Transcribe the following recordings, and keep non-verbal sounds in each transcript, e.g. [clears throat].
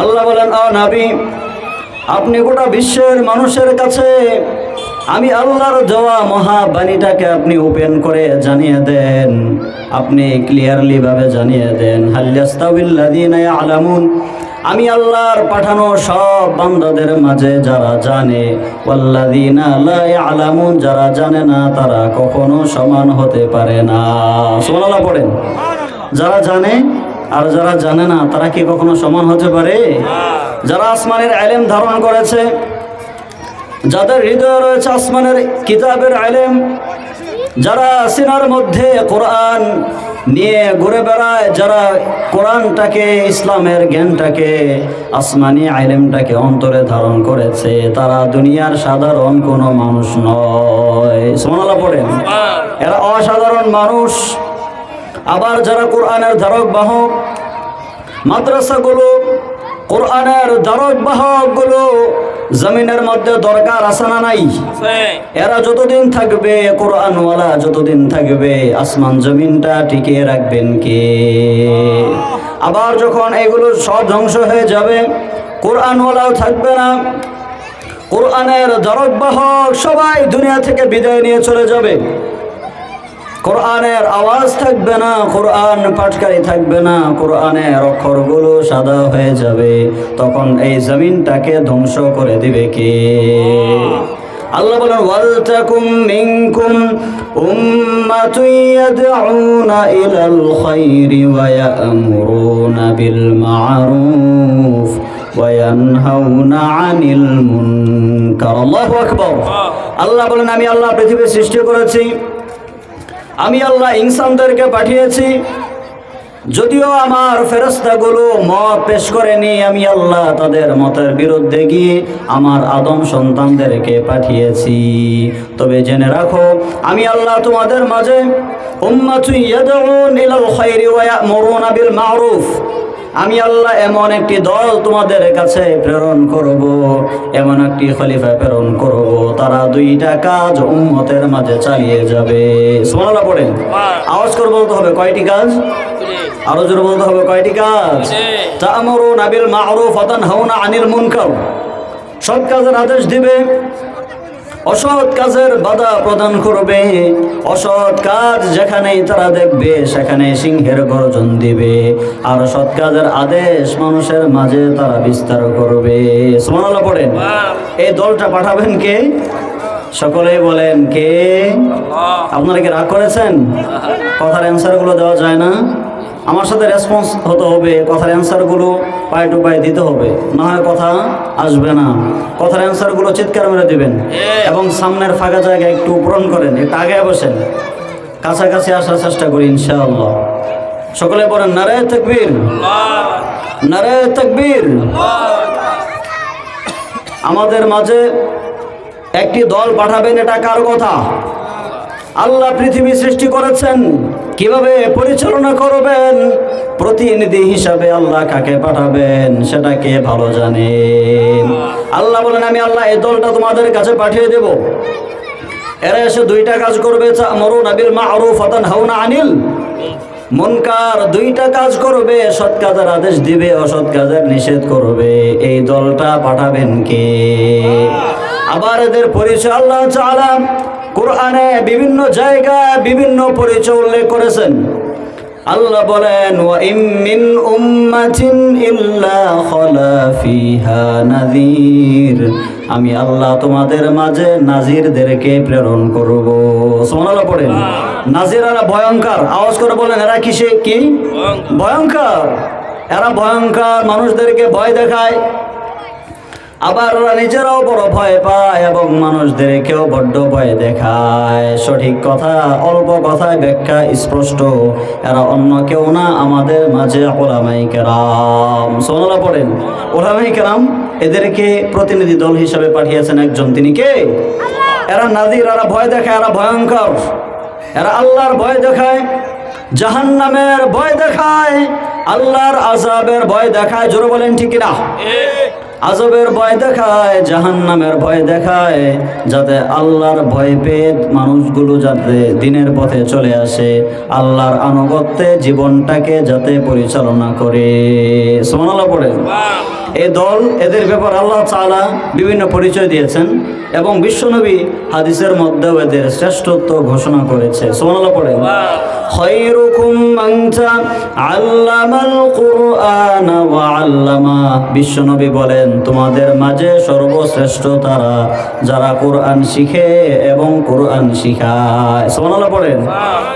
আল্লাহ বলেন, আ নাবি, আপনি গোটা বিশ্বের মানুষের কাছে আমি আল্লাহর দেওয়া মহাবাণীটাকে আপনি ওপেন করে জানিয়ে দেন। আপনি ক্লিয়ারলি ভাবে জানিয়ে দেন আলামুন আমি আল্লাহর পাঠানো সব বান্দাদের মাঝে যারা জানে আলামুন যারা জানে না, তারা কখনো সমান হতে পারে না। সুবহানাল্লাহ পড়েন। যারা জানে আর যারা জানে না, তারা কি কখনো সমান হতে পারে? যারা আসমানের আলেম ধারণ করেছে, যাদের হৃদয়ে রয়েছে আসমানের কিতাবের আলেম, যারা সিনার মধ্যে কোরআন নিয়ে ঘুরে বেড়ায়, যারা কোরআনটাকে, ইসলামের জ্ঞানটাকে, আসমানি আইলেমটাকে অন্তরে ধারণ করেছে, তারা দুনিয়ার সাধারণ কোনো মানুষ নয়। সোনালা পড়েন। এরা অসাধারণ মানুষ। আবার যারা কোরআনের ধারক বাহক মাদ্রাসাগুলো কোরআনের ধারক বাহকগুলো জমিনের মধ্যে দরকার আছে না নাই? এরা যতদিন থাকবে কোরআনওয়ালা যতদিন থাকবে আসমান জমিনটা টিকিয়ে রাখবেন কে? আবার যখন এগুলো সব ধ্বংস হয়ে যাবে কোরআনওয়ালাও থাকবে না। কোরআনের দরক বাহক সবাই দুনিয়া থেকে বিদায় নিয়ে চলে যাবে। কোরআনের আওয়াজ থাকবে না কোরআন পাঠকারী থাকবে না কোরআনের অক্ষরগুলো সাদা হয়ে যাবে। তখন এই জমিনটাকে ধ্বংস করে দিবে কে? আল্লাহ বলেন ওয়ালতাকুম মিনকুম উম্মাতুন ইয়াদউনা ইলাল খায়রি ওয়া ইয়া'মুরুনা বিল মা'রুফ ওয়া ইয়ানহাউনা আনিল মুনকার। আল্লাহু আকবার। আল্লাহ বলেন আমি আল্লাহ পৃথিবী সৃষ্টি করেছি। আমি আল্লাহ ইনসানদেরকে পাঠিয়েছি। যদিও আমার ফেরস্তাগুলো মত পেশ করেনি, আমি আল্লাহ তাদের মতের বিরুদ্ধে গিয়ে আমার আদম সন্তানদেরকে পাঠিয়েছি। তবে জেনে রাখো, আমি আল্লাহ তোমাদের মাঝে উম্মাতু ইয়াদউন ইলাল খায়রি ওয়া ইয়া'মুরুনা বিল মা'রুফ। আমি আল্লাহ এমন একটি দল তোমাদের কাছে প্রেরণ করব এমন একটি খলিফা প্রেরণ করব তারা দুইটা কাজ উম্মতের মাঝে চালিয়ে যাবে। সোনালা পড়েন। আওয়াজ করে বলতে হবে কয়টি কাজ? আরও জোরে বলতে হবে কয়টি কাজ? তা'মুরু নাবিল মা'রুফ ওয়া তানহাউনা আনিল মুনকার। সৎ কাজের আদেশ দিবে অসৎ কাজের বাধা প্রদান করবে। অসৎ কাজ যেখানেই তারা দেখবে সেখানে সিংহের গর্জন দিবে। আর সৎ কাজের আদেশ মানুষের মাঝে তারা বিস্তার করবে। সুবহানাল্লাহ পড়েন। এই দলটা পাঠাবেন কে? সকলেই বলেন কে? আপনারা কি রাগ করেছেন? কথার অ্যান্সারগুলো দেওয়া যায় না? আমার সাথে রেসপন্স হতে হবে কথার অ্যান্সারগুলো পায়ে টু পায়ে দিতে হবে। না হয় কথা আসবে না। কথার অ্যান্সারগুলো চিৎকার মেরে দেবেন এবং সামনের ফাঁকা জায়গায় একটু পূরণ করেন একটু আগে বসেন। কাছাকাছি আসার চেষ্টা করি ইনশাআল্লাহ। সকলে বলেন নারে তকবীর। নারে তকবীর। আমাদের মাঝে একটি দল পাঠাবেন এটা কার কথা? আল্লাহ পৃথিবী সৃষ্টি করেছেন। কীভাবে পরিচালনা করবেন? প্রতিনিধি হিসাবে আল্লাহ কাকে পাঠাবেন? সেটা কে ভালো জানেন আল্লাহ বলেন, আমি আল্লাহ এই দলটা তোমাদের কাছে পাঠিয়ে দেব। এরা এসে দুইটা কাজ করবে মরুন আবিল মা'রুফ ওয়া তানহাউনা আনিল মনকার। দুইটা কাজ করবে, সৎ কাজের আদেশ দিবে, অসৎ কাজের নিষেধ করবে। এই দলটা পাঠাবেন কে? আবার এদের পরিচয় আল্লাহ তাআলা কোরআনে বিভিন্ন জায়গায় বিভিন্ন পরিচয় উল্লেখ করেছেন। আল্লাহ বলেন ওয়া ইম মিন উম্মাতিন ইল্লা খলা ফিহা নাযীর। আমি আল্লাহ তোমাদের মাঝে নাজিরদেরকে প্রেরণ করব। সুবহানাল্লাহ পড়েন। নাজিরারা ভয়ঙ্কর। আওয়াজ করে বলেন এরা কিসে? কি? ভয়ঙ্কর। এরা ভয়ঙ্কর। মানুষদেরকে ভয় দেখায়। আবার ওরা নিজেরাও বড় ভয় পায় এবং মানুষদেরকেও বড্ড ভয় দেখায়। সঠিক কথা অল্প কথায় ব্যাখ্যা স্পষ্ট। এরা অন্য কেউ না আমাদের মাঝে ওলামাই কেরাম। সোনালা পড়েন ওলামাই কেরাম এদেরকে প্রতিনিধি দল হিসাবে পাঠিয়েছেন একজন। তিনি কে? এরা নাদির এরা ভয় দেখায় এরা ভয়ঙ্কর। এরা আল্লাহর ভয় দেখায় জাহান্নামের ভয় দেখায় আল্লাহর আজাবের ভয় দেখায়। জোরে বলেন ঠিক না আজবের ভয় দেখায় জাহান্নামের ভয় দেখায় যাতে আল্লাহর ভয় পেয়ে মানুষগুলো যাতে দিনের পথে চলে আসে আল্লাহর আনুগত্যে জীবনটাকে যাতে পরিচালনা করে। সোমানাল্লাহ পড়ে। এ দল এদের ব্যাপার আল্লাহ তাআলা বিভিন্ন পরিচয় দিয়েছেন এবং বিশ্বনবী হাদিসের মধ্যেও এদের শ্রেষ্ঠত্ব ঘোষণা করেছে। সোমানাল্লাহ পড়ে। খৈরুকুম আল্লামাল কুরআন ওয়া আল্লামা। বিশ্বনবী বলেন তোমাদের মাঝে সর্বশ্রেষ্ঠ তারা যারা কোরআন শিখে এবং কোরআন শিখায়। সোমানাল্লাহ পড়েন।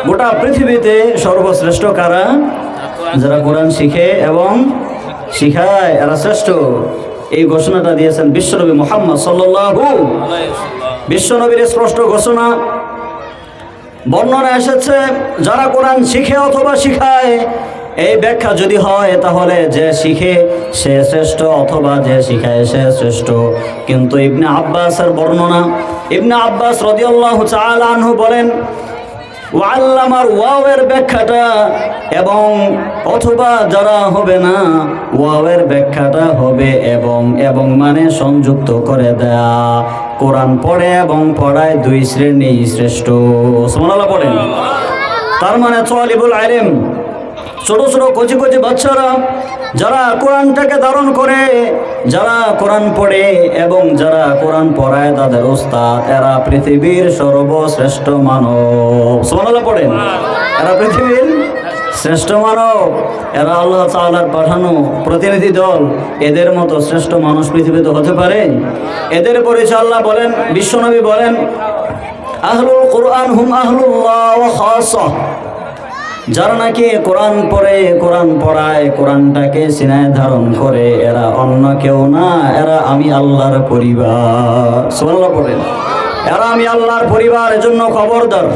গোটা পৃথিবীতে সর্বশ্রেষ্ঠ কারা? যারা কোরআন শিখে এবং শিখায় এরা শ্রেষ্ঠ। এই ঘোষণাটা দিয়েছেন বিশ্বনবী মোহাম্মদ সাল্লাল্লাহু বিশ্বনবীর স্পষ্ট ঘোষণা বর্ণনা এসেছে, যারা কোরআন শিখে অথবা শিখায়, এই ব্যাখ্যা যদি হয় তাহলে যে শিখে সে শ্রেষ্ঠ অথবা যে শিখায় সে শ্রেষ্ঠ। কিন্তু ইবনে আব্বাসের বর্ণনা, ইবনে আব্বাস রদিয়াল্লাহু তাআলা আনহু বলেন, ওয়াল্লামার ওয়াওয়ের ব্যাখ্যাটা এবং অথবা যারা হবে না, ওয়াওয়ের ব্যাখ্যাটা হবে এবং এবং মানে সংযুক্ত করে দেয়া। কোরআন পড়ে এবং পড়ায় দুই শ্রেণি শ্রেষ্ঠ। সোমানাল্লাহ পড়েন। তার মানে চলিবুল আইলেম। ছোট ছোট কচি কচি বাচ্চারা যারা কোরআনটাকে ধারণ করে, যারা কোরআন পড়ে এবং যারা কোরআন পড়ায় তাদের ওস্তাদ, এরা পৃথিবীর সর্বশ্রেষ্ঠ মানব। সোমানাল্লাহ পড়েন। এরা পৃথিবীর শ্রেষ্ঠ মানব এরা আল্লাহ তাআলার পাঠানো প্রতিনিধি দল এদের মতো শ্রেষ্ঠ মানুষ পৃথিবীতে হতে পারে? এদের পরিচয় আল্লাহ বলেন বিশ্বনবী বলেন, আহলুল কোরআন হুম আহলুল্লাহ যারা নাকি কোরআন পড়ে, কোরআন পড়ায়, কোরআনটাকে সিনায় ধারণ করে, এরা অন্য কেউ না, এরা আমি আল্লাহর পরিবার। পড়েন এরা আমি আল্লাহর পরিবার এজন্য খবরদার।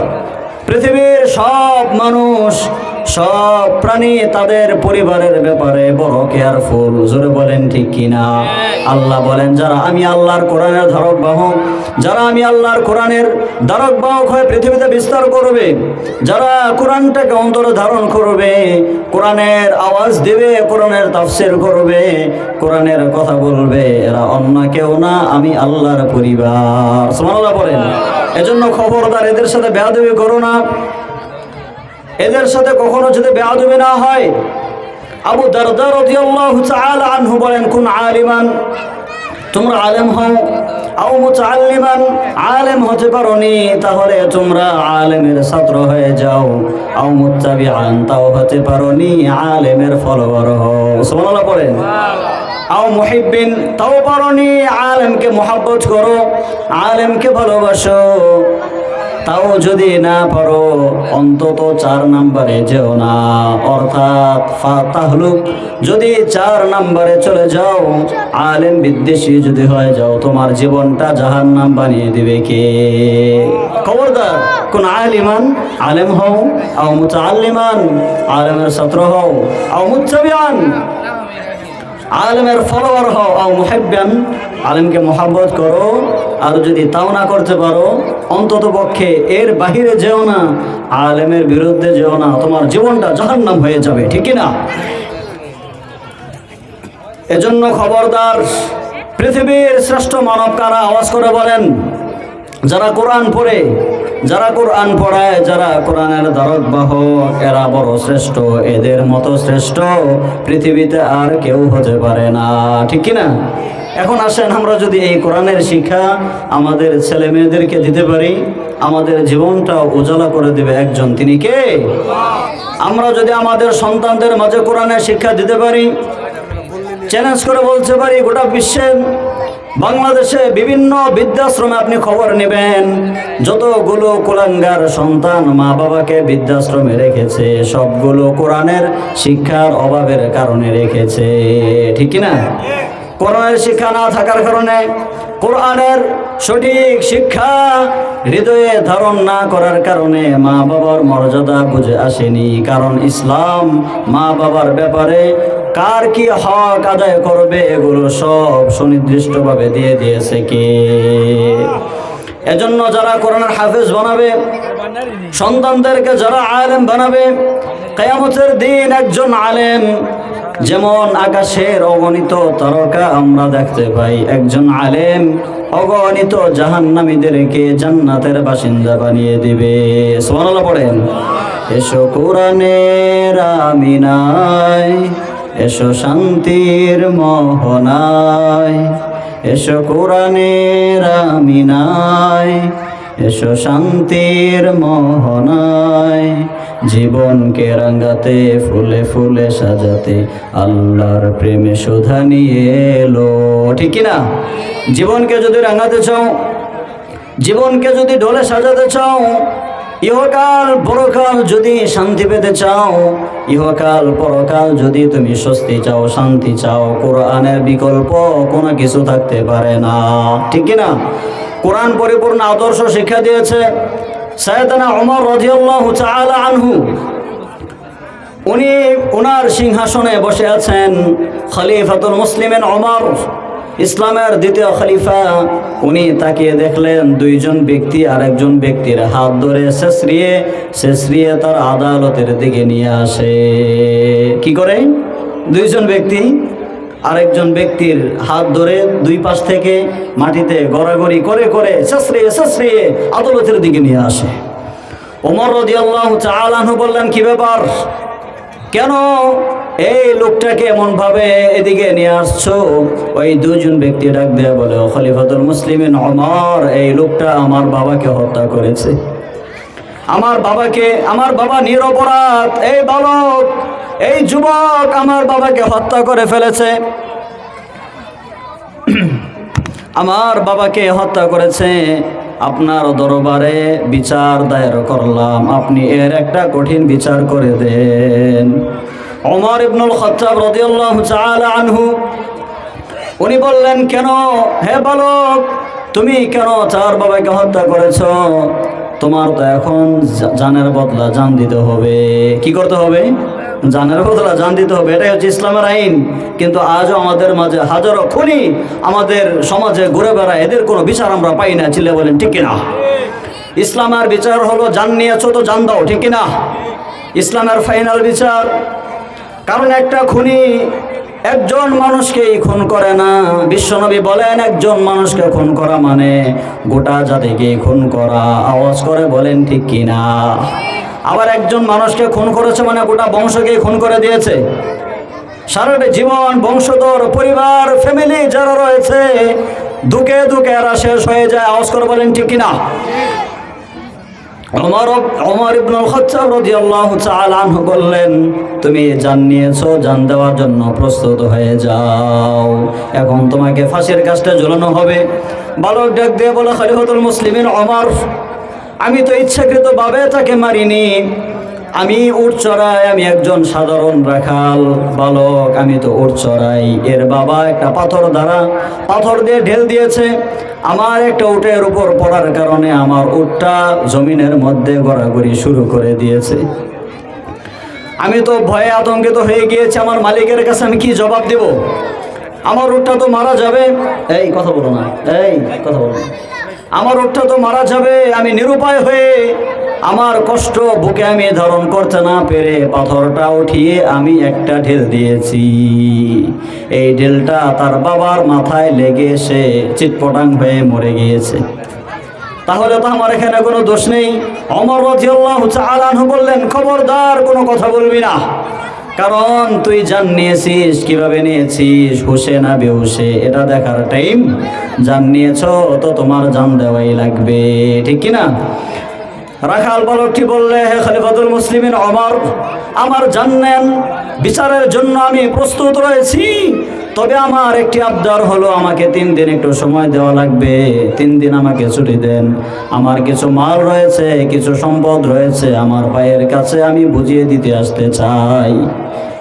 পৃথিবীর সব মানুষ সব প্রাণী তাদের পরিবারের ব্যাপারে বড় কেয়ারফুল জোরে বলেন ঠিক কিনা? আল্লাহ বলেন, যারা আমি আল্লাহর কোরআনের ধারক বাহক যারা আমি আল্লাহর কোরআনের ধারক বাহক হয়ে পৃথিবীতে বিস্তার করবে, যারা কোরআনটাকে অন্তরে ধারণ করবে, কোরআনের আওয়াজ দেবে, কোরআনের তাফসির করবে, কোরআনের কথা বলবে, এরা অন্য কেউ না, আমি আল্লাহর পরিবার। সুবহানাল্লাহ বলেন। এজন্য খবরদার এদের সাথে বেয়াদবি করো না। এদের সাথে কখনো যদি বেয়াদবি না হয় আবু দারদা রাদিয়াল্লাহু তাআলা আনহু বলেন কোন আলিমান? তোমরা আলেম হও আও মুতাআল্লিমান আলেম হতে পারোনি তাহলে তোমরা আলেমের ছাত্র হয়ে যাও আও মুত্তাবিআন তাও হতে পারোনি আলেমের ফলোয়ার হও। সুবহানাল্লাহ পড়েন। আও মুহিব্বিন তাও পারোনি আলেমকে মোহাব্বত করো আলেমকে ভালোবাসো তাও যদি না পারো, অন্তত চার নাম্বারে যেও না। অর্থাৎ তাহলুক যদি চার নাম্বারে চলে যাও, আলেম বিদ্বেষী যদি হয়ে যাও, তোমার জীবনটা জাহান নাম বানিয়ে দিবে কে? খবরদার, কোন আলিমান, আলেম হও মুতাআল্লিমান, আলেমের ছাত্র হও, আও আলেমের ফলোয়ার হও, আও মুহিব্বান। আলেমকে মোহাব্বত করো, আর যদি তাও না করতে পারো, অন্তত পক্ষে এর বাহিরে যেও না, আলেমের বিরুদ্ধে যেও না, তোমার জীবনটা জাহান্নাম হয়ে যাবে, ঠিক না এজন্য খবরদার, পৃথিবীর শ্রেষ্ঠ মানব কারা আওয়াজ করে বলেন, যারা কোরআন পড়ে যারা কোরআন পড়ায়, যারা কোরআনের ধারক বাহক, এরা বড় শ্রেষ্ঠ, এদের মতো শ্রেষ্ঠ পৃথিবীতে আর কেউ হতে পারে না। ঠিক কি না এখন আসেন আমরা যদি এই কোরআনের শিক্ষা আমাদের ছেলে মেয়েদেরকে দিতে পারি, আমাদের জীবনটা উজালা করে দেবে একজন। তিনি কে? আমরা যদি আমাদের সন্তানদের মাঝে কোরআনের শিক্ষা দিতে পারি চ্যালেঞ্জ করে বলতে পারি, গোটা বিশ্বে বাংলাদেশে বিভিন্ন বৃদ্ধাশ্রমে আপনি খবর নেবেন। যতগুলো কুলাঙ্গার সন্তান মা বাবাকে বৃদ্ধাশ্রমে রেখেছে, সবগুলো কোরআনের শিক্ষার অভাবের কারণে রেখেছে। ঠিক না কোরআনের শিক্ষা না থাকার কারণে কোরআনের সঠিক শিক্ষা হৃদয়ে ধারণ না করার কারণে মা বাবার মর্যাদা বুঝে আসেনি। কারণ ইসলাম মা বাবার ব্যাপারে কার কি হক আদায় করবে এগুলো সব সুনির্দিষ্টভাবে দিয়ে দিয়েছে কে? এজন্য যারা কোরআনের হাফেজ বানাবে, সন্তানদেরকে যারা আলেম বানাবে, কেয়ামতের দিন একজন আলেম যেমন আকাশের অগণিত তারকা আমরা দেখতে পাই, একজন আলেম অগণিত জাহান্নামীদেরকে জান্নাতের বাসিন্দা বানিয়ে দিবে। সোমানাল্লাহ পড়েন, এসো কোরআনের আমিনায় এসো শান্তির মোহনায়, এসো কোরআনের আমিনায়, এসো শান্তির মোহনায়, জীবনকে রাঙ্গাতে ফুলে ফুলে সাজাতে আল্লাহর প্রেমে সুধা নিয়ে এলো। ঠিক কি না জীবনকে যদি রাঙাতে চাও, জীবনকে যদি ঢোলে সাজাতে চাও ইহকাল পরকাল যদি শান্তি পেতে চাও, ইহকাল পরকাল যদি তুমি স্বস্তি চাও, শান্তি চাও, কোরআনের বিকল্প কোনো কিছু থাকতে পারে না। ঠিক না? কোরআন পরিপূর্ণ আদর্শ শিক্ষা দিয়েছে সৈয়দনা ওমর রাদিয়াল্লাহু তাআলা আনহু। উনি ওনার সিংহাসনে বসে আছেন খলিফাতুল মুসলিমেন ওমর ইসলামের দ্বিতীয় খলিফা, উনি তাকিয়ে দেখলেন দুইজন ব্যক্তি আর একজন ব্যক্তির হাত ধরে শেষরিয়ে শেষরিয়ে তার আদালতের দিকে নিয়ে আসে। কি করে? দুইজন ব্যক্তি, আরেকজন ব্যক্তির হাত ধরে দুই পাশ থেকে মাটিতে গড়াগড়ি করে করে শেষরিয়ে শেষরিয়ে আদালতের দিকে নিয়ে আসে। ওমর রদিয়াল্লাহু তাআলা আনহু বললেন, কি ব্যাপার? কেন এই লোকটাকে এমন ভাবে এদিকে নিয়ে আসছো? ওই দুজন ব্যক্তি ডাক দেয়া বলে, "ও খলিফাতুল মুসলিমিন অমর এই লোকটা আমার বাবাকে হত্যা করেছে। আমার বাবাকে, আমার বাবা নিরপরাধ। এই বালক, এই যুবক আমার বাবাকে হত্যা করে ফেলেছে। [clears throat] আমার বাবাকে হত্যা করেছে। আপনার দরবারে বিচার দায়ের করলাম। আপনি এর একটা কঠিন বিচার করে দেন। ওমর ইবনুল খত্তাব রাদিয়াল্লাহু তাআলা আনহু, উনি বললেন, কেন? হে বালক, তুমি কেন চার বাবাকে হত্যা করেছ? তোমার তো এখন জানের বদলা জান দিতে হবে। কি করতে হবে? জানের বদলা জান দিতে হবে, এটাই হচ্ছে ইসলামের আইন। কিন্তু আজও আমাদের মাঝে হাজারো খুনি আমাদের সমাজে ঘুরে বেড়ায়, এদের কোনো বিচার আমরা পাই না চিল্লে বলেন, ঠিক কিনা? ইসলামের বিচার হলো জান নিয়েছো তো জান দাও, ঠিক কিনা? ইসলামের ফাইনাল বিচার। কারণ একটা খুনি একজন মানুষকেই খুন করে না, বিশ্বনবী বলেন, একজন মানুষকে খুন করা মানে গোটা জাতিকে খুন করা, আওয়াজ করে বলেন, ঠিক কিনা? আবার একজন মানুষকে খুন করেছে মানে গোটা বংশকে খুন করে দিয়েছে। সারাটা জীবন বংশধর, পরিবার ফ্যামিলি যারা রয়েছে, দুকে দুকে এরা শেষ হয়ে যায়। আওয়াজ করে বলেন, ঠিক কিনা? বললেন, তুমি জান নিয়েছো, জান দেওয়ার জন্য প্রস্তুত হয়ে যাও। এখন তোমাকে ফাঁসির কাজটা ঝুলানো হবে। বালক ডাক দিয়ে বলে, খলিফাতুল মুসলিমিন ওমর আমি তো ইচ্ছাকৃতভাবে তাকে মারিনি। আমি উট চড়াই, আমি একজন সাধারণ রাখাল বালক, আমি তো উট চড়াই। এর বাবা একটা পাথর দ্বারা পাথর দিয়ে ঢেল দিয়েছে। আমার একটা উটের উপর পড়ার কারণে আমার উটটা জমিনের মধ্যে গড়াগড়ি শুরু করে দিয়েছে। আমি তো ভয়ে আতঙ্কিত হয়ে গিয়েছি, আমার মালিকের কাছে আমি কি জবাব দেব? আমার উটটা তো মারা যাবে। এই, কথা বলো না। এই, কথা বলো না। আমার উটটা তো মারা যাবে, আমি নিরুপায় হয়ে আমার কষ্ট বুকে আমি ধারণ করতে না পেরে পাথরটা উঠিয়ে আমি একটা ঢেল দিয়েছি। এই ঢেলটা তার বাবার মাথায় লেগে সে চিটপটাং হয়ে মরে গিয়েছে। তাহলে তো আমার এখানে কোনো দোষ নেই। অমর রাদিয়াল্লাহু তাআলা আনহু বললেন, খবরদার, কোনো কথা বলবি না। কারণ তুই জান নিয়েছিস কীভাবে নিয়েছিস? হুসে না বেহুসে এটা দেখার টাইম জান নিয়েছ তো তোমার জান দেওয়াই লাগবে। ঠিক কি না রাখাল বালকটি বললে, হে খলিফাতুল মুসলিমিন অমর, আমার জান্নেন বিচারের জন্য আমি প্রস্তুত রয়েছি। তবে আমার একটি আবদার হলো, আমাকে তিন দিন একটু সময় দেওয়া লাগবে। তিন দিন আমাকে ছুটি দেন। আমার কিছু মাল রয়েছে, কিছু সম্পদ রয়েছে, আমার ভাইয়ের কাছে আমি বুঝিয়ে দিতে আসতে চাই।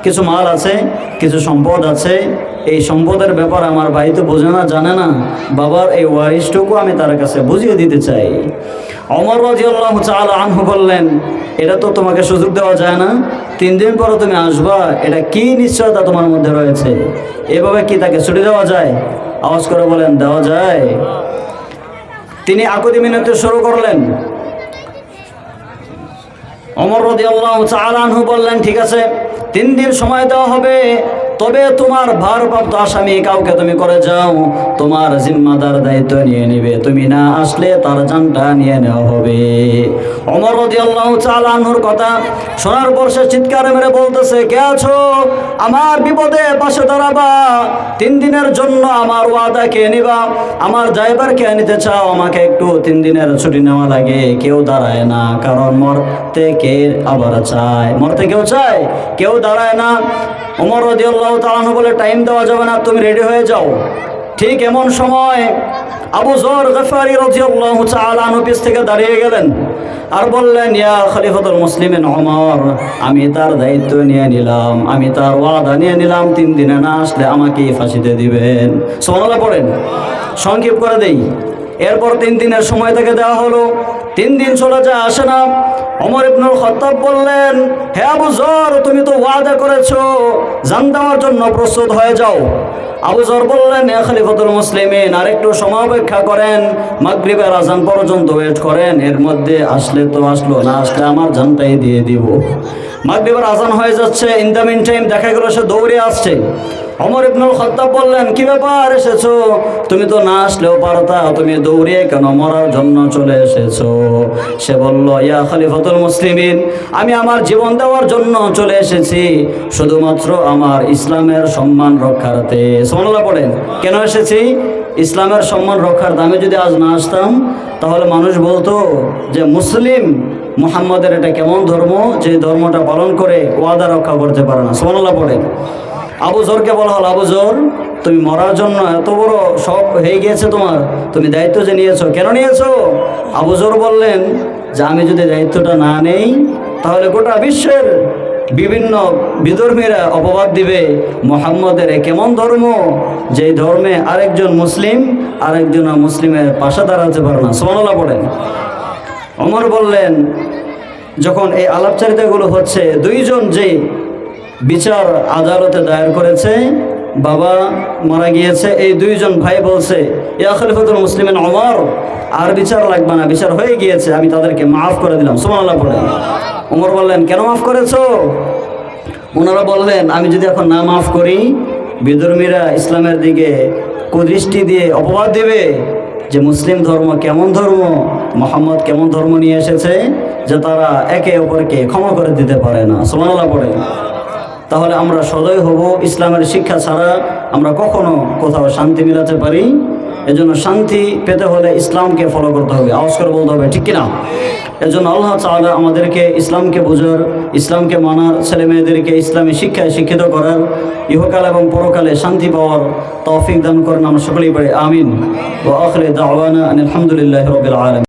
কিছু মাল আছে, কিছু সম্পদ আছে। এই সম্পদের ব্যাপার আমার ভাই তো বোঝে না, জানে না। বাবার এই ওয়ারিশটুকু আমি তার কাছে বুঝিয়ে দিতে চাই। অমর রাজিয়াল্লাহু তাআলা আনহু বললেন, এটা তো তোমাকে সুযোগ দেওয়া যায় না। তিন দিন পরে তুমি আসবা। এটা কি নিশ্চয়তা তোমার মধ্যে রয়েছে? এভাবে কি তাকে ছুটি দেওয়া যায়? আওয়াজ করে বলেন, দেওয়া যায়। তিনি আকুতি মিনতি শুরু করলেন। অমর রদিয়াল্লাহু তাআলা আনহু বললেন, ঠিক আছে, তিন দিন সময় দেওয়া হবে। তবে তোমার ভারপ্রাপ্ত আসামি কাউকে তুমি করে যাও। তোমার জিম্মাদার দায়িত্ব নিয়ে নিবে। তুমি না আসলে তার জানটা নিয়ে নেওয়া হবে। অমর রাদিয়াল্লাহু তাআলা আনহুর কথা শোনার সে চিৎকার মেরে বলতেছে, কে আছো? আমার বিপদে পাশে দাঁড়াবা। তিন দিনের জন্য আমার ওয়াদা কে নিবা। আমার ড্রাইভার কে নিতে চাও। আমাকে একটু তিন দিনের ছুটি নেওয়া লাগে। কেউ দাঁড়ায় না। কারণ মরতে কে আবার চায়? মরতে কেউ চায়? কেউ দাঁড়ায় না। ওমর রাদিয়াল্লাহু তাআলা বলে, টাইম দেওয়া যাবে না, তুমি রেডি হয়ে যাও। ঠিক এমন সময় আবু জর গফারি রাদিয়াল্লাহু তাআলা আনহু পিছ থেকে দাঁড়িয়ে গেলেন আর বললেন, ইয়া খলিফাতুল মুসলিমিন ওমর, আমি তার দায়িত্ব নিয়ে নিলাম, আমি তার ওয়াদা নিয়ে নিলাম, তিন দিনে না আসলে আমাকে ফাঁসিতে দিবেন। সোনালা পড়েন। সংক্ষেপ করে দেই। এরপর তিন দিনের সময় থেকে দেওয়া হলো। তিন দিন চলে যায়, আসে না। অমর ইবনুল খত্তাব বললেন, হে আবু জর, তুমি তো ওয়াদা করেছ, জান দেওয়ার জন্য প্রস্তুত হয়ে যাও। আবু জর বললেন, এ খলিফাতুল মুসলিমিন আর একটু সময় অপেক্ষা করেন, মাগরিবের আজান পর্যন্ত ওয়েট করেন, এর মধ্যে আসলে তো আসলো না আসলে আমার জানটাই দিয়ে দিব। মাগরিবের আজান হয়ে যাচ্ছে ইন দ্য মিন টাইম দেখা গেল সে দৌড়ে আসছে। অমর ইবনুল খত্তাব বললেন, কি ব্যাপার এসেছ? তুমি তো না আসলেও পারতা তুমি দৌড়িয়ে কেন মরার জন্য চলে এসেছ? সে বলল, ইয়া খলিফাতুল মুসলিমিন, আমি আমার জীবন দেওয়ার জন্য চলে এসেছি, শুধুমাত্র আমার ইসলামের সম্মান রক্ষার্থে সোমাল্লাহ পড়েন কেন এসেছি? ইসলামের সম্মান রক্ষার দামে যদি আজ না আসতাম, তাহলে মানুষ বলতো যে মুসলিম মুহাম্মদের এটা কেমন ধর্ম, যে ধর্মটা পালন করে ওয়াদা রক্ষা করতে পারে না। সোমাল্লাহ পড়েন আবু জোরকে বলা হলো, আবু জোর, তুমি মরার জন্য এত বড় শখ হয়ে গিয়েছে তোমার, তুমি দায়িত্ব যে নিয়েছো, কেন নিয়েছো? আবু জোর বললেন, যে আমি যদি দায়িত্বটা না নেই, তাহলে গোটা বিশ্বের বিভিন্ন বিধর্মীরা অপবাদ দিবে। মোহাম্মদের কেমন ধর্ম? যেই ধর্মে আরেকজন মুসলিম, আরেকজন মুসলিমের পাশে দাঁড়াতে পারে না। সোমানাল্লাহ পড়েন। অমর বললেন, যখন এই আলাপচারিতাগুলো হচ্ছে, দুইজন যে বিচার আদালতে দায়ের করেছে। বাবা মারা গিয়েছে। এই দুইজন ভাই বলছে, ইয়া খলিফাতুল মুসলিমেন অমর আর বিচার লাগবে না, বিচার হয়ে গিয়েছে, আমি তাদেরকে মাফ করে দিলাম। সুমানাল্লাহ পড়ে ওমর বললেন, কেন মাফ করেছ? ওনারা বললেন, আমি যদি এখন না মাফ করি, বিধর্মীরা ইসলামের দিকে কুদৃষ্টি দিয়ে অপবাদ দেবে যে মুসলিম ধর্ম কেমন ধর্ম, মোহাম্মদ কেমন ধর্ম নিয়ে এসেছে, যে তারা একে অপরকে ক্ষমা করে দিতে পারে না। সোমানাল্লাহ পড়ে তাহলে আমরা সদয় হব। ইসলামের শিক্ষা ছাড়া আমরা কখনো কোথাও শান্তি মিলাতে পারি। এজন্য শান্তি পেতে হলে ইসলামকে ফলো করতে হবে। আওয়াজ বলতে হবে, ঠিক কিনা? এজন্য আল্লাহ তাআলা আমাদেরকে ইসলামকে বোঝার, ইসলামকে মানার ছেলে মেয়েদেরকে ইসলামী শিক্ষায় শিক্ষিত করার, ইহকাল এবং পরকালে শান্তি পাওয়ার তৌফিক দান করেন। আমরা সকলেই পারি আমিন। ও আখরে দাওয়ানা আলহামদুলিল্লাহ রবিল আলম